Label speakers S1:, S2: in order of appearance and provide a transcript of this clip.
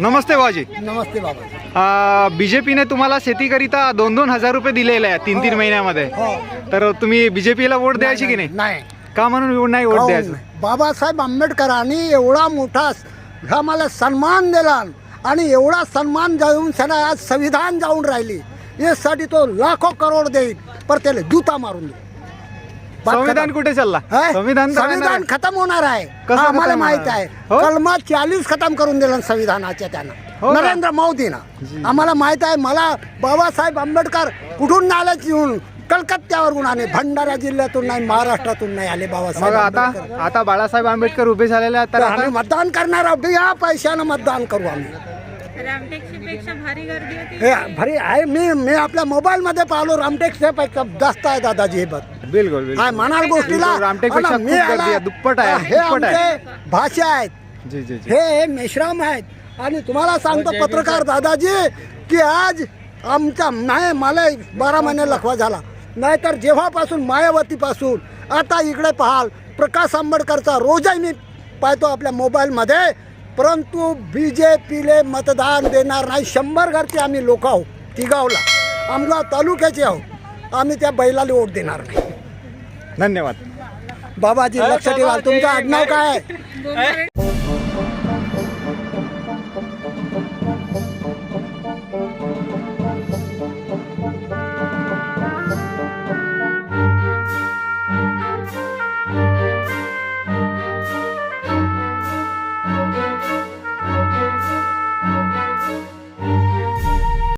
S1: नमस्ते बाजी
S2: नमस्ते बाबा.
S1: बीजेपीने तुम्हाला शेतीकरिता दोन दोन हजार रुपये दिलेले आहे तीन तीन महिन्यामध्ये.
S2: हो.
S1: तर तुम्ही बीजेपीला वोट द्यायची की नाही
S2: नाही?
S1: का म्हणून नाही वोट
S2: काहून
S1: द्यायचं?
S2: नाही? बाबासाहेब आंबेडकरांनी एवढा मोठा आम्हाला सन्मान दिला आणि एवढा सन्मान जाऊन सणा आज संविधान जाऊन राहिली. यासाठी तो लाखो करोड देईल. पर त्याला जुता मारून देईल.
S1: संविधान. कुठे चालला
S2: है?
S1: संविधान तर
S2: संविधान
S1: आहे.
S2: खतम होणार आहे
S1: कसं
S2: आम्हाला
S1: खतम
S2: माहीत
S1: होणार?
S2: आहे
S1: हो?
S2: कलमा चाळीस खतम करून दिलं संविधानाच्या त्यानं
S1: हो का?
S2: नरेंद्र मोदीनं आम्हाला माहीत आहे मला बाबासाहेब आंबेडकर कुठून आलेच येऊन कलकत्त्यावरून आले भंडारा जिल्ह्यातून नाही महाराष्ट्रातून नाही आले
S1: मग
S2: बाबासाहेब
S1: आता
S2: आंबेडकर.
S1: आता बाळासाहेब आंबेडकर उभे झालेले आहेत
S2: तर
S1: तर
S2: आम्ही
S1: आता
S2: मतदान करणार आहोत या पैशानं मतदान करू आम्ही
S3: भारी गर्दी होती.
S2: हे भरी आहे. मी मी आपल्या मोबाईल मध्ये पाहिलो रामटेकच्या पेक्षा जास्त आहे दादाजी हे बघ.
S1: बिलकुल
S2: म्हणाल गोष्टीला.
S1: बिलकुल, रामटेकपेक्षा
S2: आणि मी
S1: खूप गर्दी
S2: आला-
S1: आहे, दुप्पट आहे,
S2: हे
S1: दुप्पट आहे.
S2: आमचे भाषा आहेत.
S1: जी जी जी.
S2: हे मेश्राम आहेत. आणि तुम्हाला सांगतो पत्रकार दादाजी की आज आमचा नाही मला बारा महिने लखवा झाला. नाहीतर जेव्हापासून मायावतीपासून आता इकडे पाहाल प्रकाश आंबेडकरचा रोजही मी पाहतो आपल्या मोबाईलमध्ये परंतु बी जे पीले मतदान देणार नाही. शंभर घरचे आम्ही लोक आहोत तिगावला. आमगाव तालुक्याचे आहोत. आम्ही त्या बैलाला वोट देणार नाही.
S1: धन्यवाद.
S2: बाबाजी लक्ष ठेवा तुमचं आडनाव काय आहे?